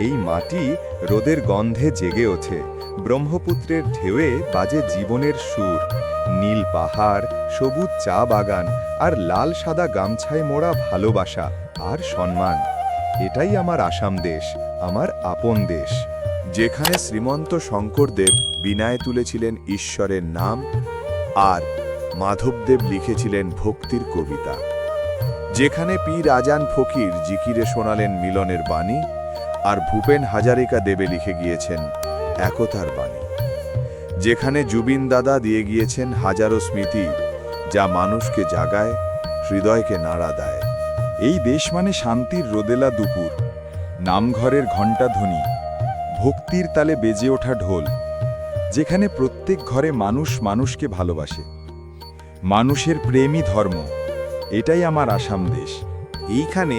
এই মাটি রোদের গন্ধে জেগে ওঠে। ব্রহ্মপুত্রের ঢেউয়ে বাজে জীবনের সুর। নীল পাহাড়, সবুজ চা বাগান আর লাল সাদা গামছায় মোড়া ভালোবাসা আর সম্মান। এটাই আমার আসাম দেশ, আমার আপন দেশ। যেখানে শ্রীমন্ত শঙ্করদেব বিনায় তুলেছিলেন ঈশ্বরের নাম আর মাধবদেব লিখেছিলেন ভক্তির কবিতা। যেখানে পি রাজান ফকির জিকিরে শোনালেন মিলনের বাণী আর ভূপেন হাজারিকা দেবে লিখে গিয়েছেন একতার বাণী। যেখানে জুবিন দাদা দিয়ে গিয়েছেন হাজারো স্মৃতি, যা মানুষকে জাগায়, হৃদয়কে নাড়া দেয়। এই দেশ মানে শান্তির রোদেলা দুপুর, নামঘরের ঘণ্টাধ্বনি ভক্তির তালে বেজে ওঠা ঢোল, যেখানে প্রত্যেক ঘরে মানুষ মানুষকে ভালোবাসে। মানুষের প্রেমই ধর্ম, এটাই আমার আসাম দেশ। এইখানে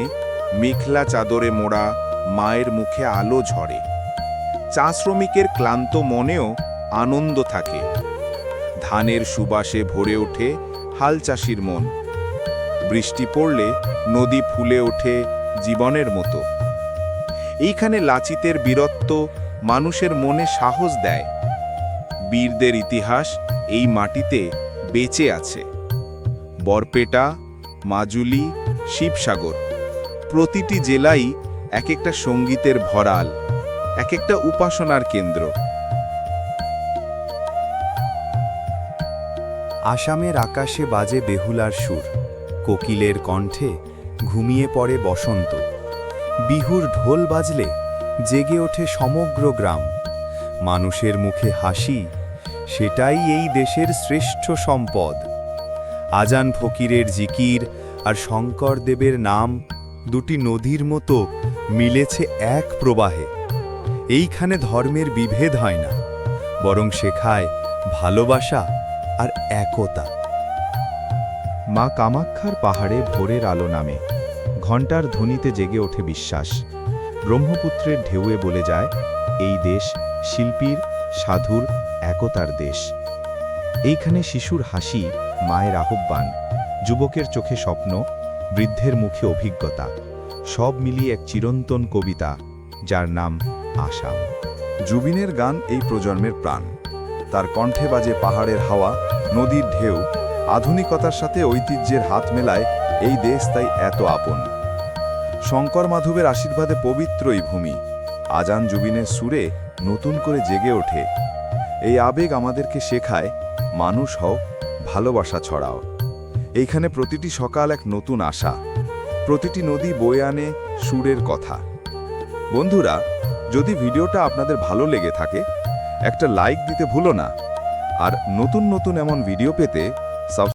মেখলা চাদরে মোড়া মায়ের মুখে আলো ঝরে। চা শ্রমিকের ক্লান্ত মনেও আনন্দ থাকে। ধানের সুবাসে ভরে ওঠে হাল চাষির মন। বৃষ্টি পড়লে নদী ফুলে ওঠে জীবনের মতো। এইখানে লাচিতের বীরত্ব মানুষের মনে সাহস দেয়। বীরদের ইতিহাস এই মাটিতে বেঁচে আছে। বরপেটা, মাজুলি, শিবসাগর প্রতিটি জেলাই এক একটা সঙ্গীতের ভরাল এক একটা উপাসনার কেন্দ্র। আসামের আকাশে বাজে বেহুলার সুর, কোকিলের কণ্ঠে ঘুমিয়ে পড়ে বসন্ত। বিহুর ঢোল বাজলে জেগে ওঠে সমগ্র গ্রাম। মানুষের মুখে হাসি, সেটাই এই দেশের শ্রেষ্ঠ সম্পদ। আজান ফকিরের জিকির আর শঙ্কর দেবের নাম দুটি নদীর মতো মিলেছে এক প্রবাহে। এইখানে ধর্মের বিভেদ হয় না, বরং শেখায় ভালোবাসা আর একতা। মা কামাক্ষার পাহাড়ে ভোরের আলো নামে, ঘণ্টার ধ্বনিতে জেগে ওঠে বিশ্বাস। ব্রহ্মপুত্রের ঢেউয়ে বলে যায়, এই দেশ শিল্পীর, সাধুর, একতার দেশ। এইখানে শিশুর হাসি মায়ের আহ্বান, যুবকের চোখে স্বপ্ন বৃদ্ধের মুখে অভিজ্ঞতা। সব মিলিয়ে এক চিরন্তন কবিতা, যার নাম আসাম জুবিনের গান এই প্রজন্মের প্রাণ। তার কণ্ঠে বাজে পাহাড়ের হাওয়া, নদীর ঢেউ, আধুনিকতার সাথে ঐতিহ্যের হাত মেলায় এই দেশ তাই এত আপন। শঙ্কর মাধবের আশীর্বাদে পবিত্র এই ভূমি। আজান জুবিনের সুরে নতুন করে জেগে ওঠে। এই আবেগ আমাদেরকে শেখায়, মানুষ হও, ভালোবাসা ছড়াও। এইখানে প্রতিটি সকাল এক নতুন আশা। প্রতিটি নদী বয়ে আনে সুরের কথা। বন্ধুরা, যদি ভিডিওটা আপনাদের ভালো লেগে থাকে, একটা লাইক দিতে ভুলো না। আর নতুন নতুন এমন ভিডিও পেতে